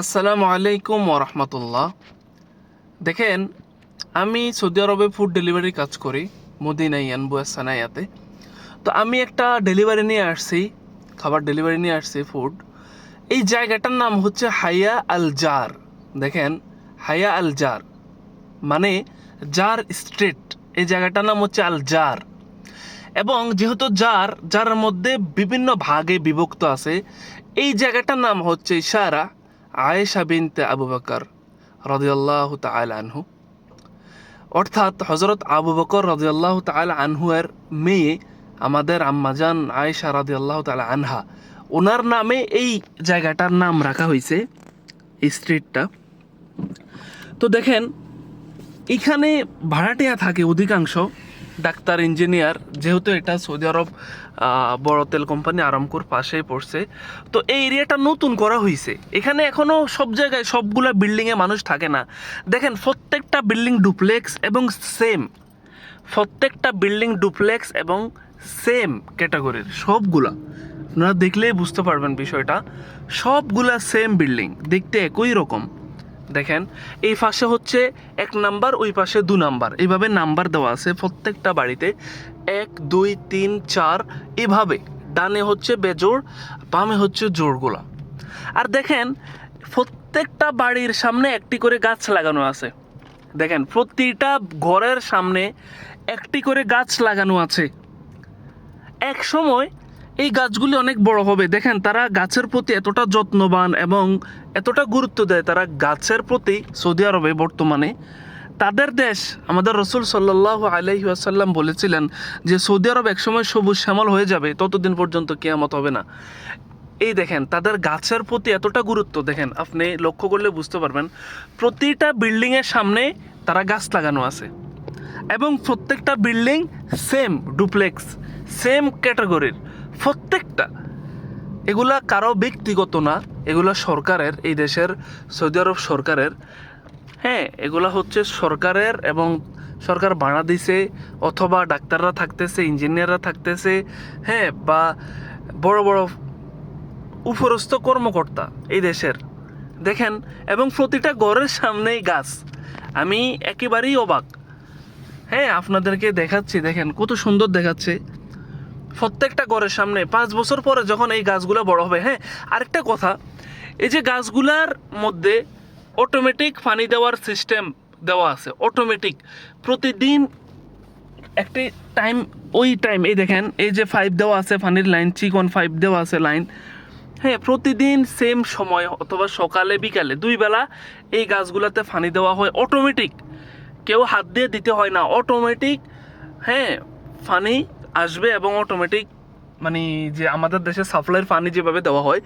আসসালামু আলাইকুম ওরহমতুল্লাহ। দেখেন, আমি সৌদি আরবে ফুড ডেলিভারি কাজ করি মদিনাইয়ান বুয়াসানাইয়াতে তো আমি একটা ডেলিভারি নিয়ে আসছি, খাবার ডেলিভারি নিয়ে আসছি ফুড এই জায়গাটার নাম হচ্ছে হাইয়া আল জার। দেখেন, হাইয়া আল জার। মানে জার স্ট্রিট। এই জায়গাটার নাম হচ্ছে আল জার। এবং যেহেতু জার যার মধ্যে বিভিন্ন ভাগে বিভক্ত আছে, এই জায়গাটার নাম হচ্ছে ইশারা। আয়েশা বিনতে আবু বকর রদিয়াল্লাহ তাআলা আনহু। অর্থাৎ হজরত আবু বকর রদিয়াল্লাহ তাআলা আনহু এর মেয়ে, আমাদের আম্মাজান আয়েশা রদিয়াল্লাহ তাআলা আনহা, ওনার নামে এই জায়গাটার নাম রাখা হয়েছে স্ট্রিটটা তো দেখেন, এখানে ভাড়াটিয়া থাকে অধিকাংশ। ডাক্তার, ইঞ্জিনিয়ার, যেহেতু এটা সৌদি আরব বড় তেল কোম্পানি আরামকোর পাশেই পড়ছে। তো এই এরিয়াটা নতুন করা হয়েছে এখানে এখনও সব জায়গায় সবগুলা বিল্ডিংয়ে মানুষ থাকে না। দেখেন, প্রত্যেকটা বিল্ডিং ডুপ্লেক্স এবং সেম প্রত্যেকটা বিল্ডিং ডুপ্লেক্স এবং সেম ক্যাটাগরির সবগুলা। আপনারা দেখলেই বুঝতে পারবেন বিষয়টা। সবগুলা সেম বিল্ডিং দেখতে একই রকম। দেখেন, এই পাশে হচ্ছে এক নাম্বার, ওই পাশে দু নাম্বার। এইভাবে নাম্বার দেওয়া আছে প্রত্যেকটা বাড়িতে। এক, দুই, তিন, চার, এভাবে। ডানে হচ্ছে বেজোড়, বামে হচ্ছে জোড়গুলা। আর দেখেন, প্রত্যেকটা বাড়ির সামনে একটি করে গাছ লাগানো আছে। দেখেন, প্রতিটা ঘরের সামনে একটি করে গাছ লাগানো আছে। এক সময় এই গাছগুলি অনেক বড় হবে। দেখেন, তারা গাছের প্রতি এতটা যত্নবান এবং এতটা গুরুত্ব দেয়। তারা গাছের প্রতি সৌদি আরবে বর্তমানে। তাদের দেশ, আমাদের রসুল সাল্লাহ আলহি আসাল্লাম বলেছিলেন যে, সৌদি আরব একসময় সবুজ শ্যামল হয়ে যাবে, ততদিন পর্যন্ত কেয়ামত হবে না। এই দেখেন, তাদের গাছের প্রতি এতটা গুরুত্ব, দেখেন, আপনি লক্ষ্য করলে বুঝতে পারবেন, প্রতিটা বিল্ডিংয়ের সামনে তারা গাছ লাগানো আছে। এবং প্রত্যেকটা বিল্ডিং সেম ডুপ্লেক্স সেম ক্যাটাগরির প্রত্যেকটা। এগুলা কারও ব্যক্তিগত না, এগুলা সরকারের, এই দেশের, সৌদি আরব সরকারের। হ্যাঁ এগুলা হচ্ছে সরকারের এবং সরকার ভাড়া দিছে, অথবা ডাক্তাররা থাকতেছে, ইঞ্জিনিয়াররা থাকতেছে হ্যাঁ বা বড় বড় উপরস্থ কর্মকর্তা এই দেশের। দেখেন, এবং প্রতিটা ঘরের সামনেই গাছ। আমি একেবারেই অবাক। হ্যাঁ আপনাদেরকে দেখাচ্ছি, দেখেন, কত সুন্দর দেখাচ্ছে। প্রত্যেকটা ঘরের সামনে পাঁচ বছর পরে যখন এই গাছগুলো বড় হবে হ্যাঁ? আরেকটা কথা, এই যে গাছগুলার মধ্যে অটোমেটিক পানি দেওয়ার সিস্টেম দেওয়া আছে অটোমেটিক প্রতিদিন একটি টাইম ওই টাইম এই দেখেন, এই যে ফাইভ দেওয়া আছে, পানির লাইন চিকন ফাইভ দেওয়া আছে লাইন হ্যাঁ প্রতিদিন সেম সময়, অথবা সকালে, বিকালে, দুই বেলা এই গাছগুলোতে পানি দেওয়া হয় অটোমেটিক কেউ হাত দিয়ে দিতে হয় না অটোমেটিক হ্যাঁ পানি আসবে এবং অটোমেটিক মানে যে আমাদের দেশে সাপ্লাইয়ের পানি যেভাবে দেওয়া হয়,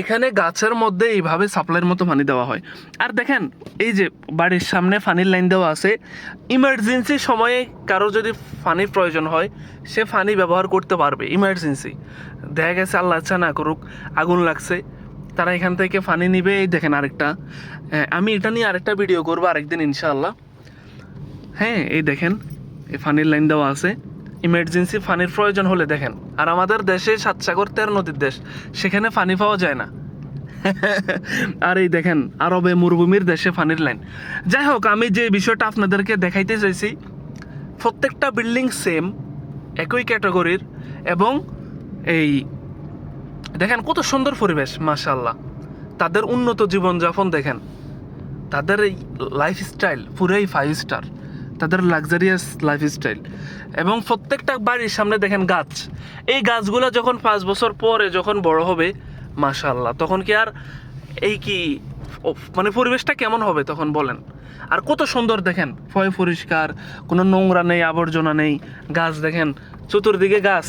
এখানে গাছের মধ্যে এইভাবে সাপ্লাইয়ের মতো পানি দেওয়া হয়। আর দেখেন, এই যে বাড়ির সামনে পানির লাইন দেওয়া আছে ইমার্জেন্সি সময়ে কারও যদি পানির প্রয়োজন হয়, সে পানি ব্যবহার করতে পারবে ইমার্জেন্সি দেখা গেছে আল্লাহ আচ্ছা না করুক, আগুন লাগছে, তারা এখান থেকে পানি নিবে। এই দেখেন আরেকটা। আমি এটা নিয়ে আরেকটা ভিডিও করব আরেকদিন ইনশাআল্লাহ। হ্যাঁ এই দেখেন এই ফানির লাইন দেওয়া আছে, ইমার্জেন্সি ফানির প্রয়োজন হলে দেখেন। আর আমাদের দেশে সাতসাগর তের নদীর দেশ, সেখানে ফানি পাওয়া যায় না। আর এই দেখেন, আরবে মরুভূমির দেশে ফানির লাইন। যাই হোক, আমি যে বিষয়টা আপনাদেরকে দেখাইতে চাইছি, প্রত্যেকটা বিল্ডিং সেম একই ক্যাটাগরির এবং এই দেখেন কত সুন্দর পরিবেশ মাশাল্লাহ তাদের উন্নত জীবনযাপন দেখেন। তাদের এই লাইফস্টাইল পুরাই ফাইভ স্টার তাদের লাক্সারিয়াস লাইফস্টাইল এবং প্রত্যেকটা বাড়ির সামনে দেখেন গাছ। এই গাছগুলো যখন পাঁচ বছর পরে যখন বড় হবে মাশাল্লাহ তখন কি আর এই কি মানে পরিবেশটা কেমন হবে তখন বলেন। আর কত সুন্দর দেখেন, ফয় পরিষ্কার, কোনো নোংরা নেই, আবর্জনা নেই, গাছ দেখেন, চতুর্দিকে গাছ।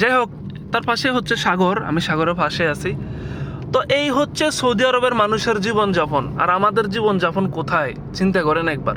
যাই হোক, তার পাশে হচ্ছে সাগর, আমি সাগরের পাশে আছি। তো এই হচ্ছে সৌদি আরবের মানুষের জীবনযাপন, আর আমাদের জীবনযাপন কোথায়? চিন্তা করেন একবার।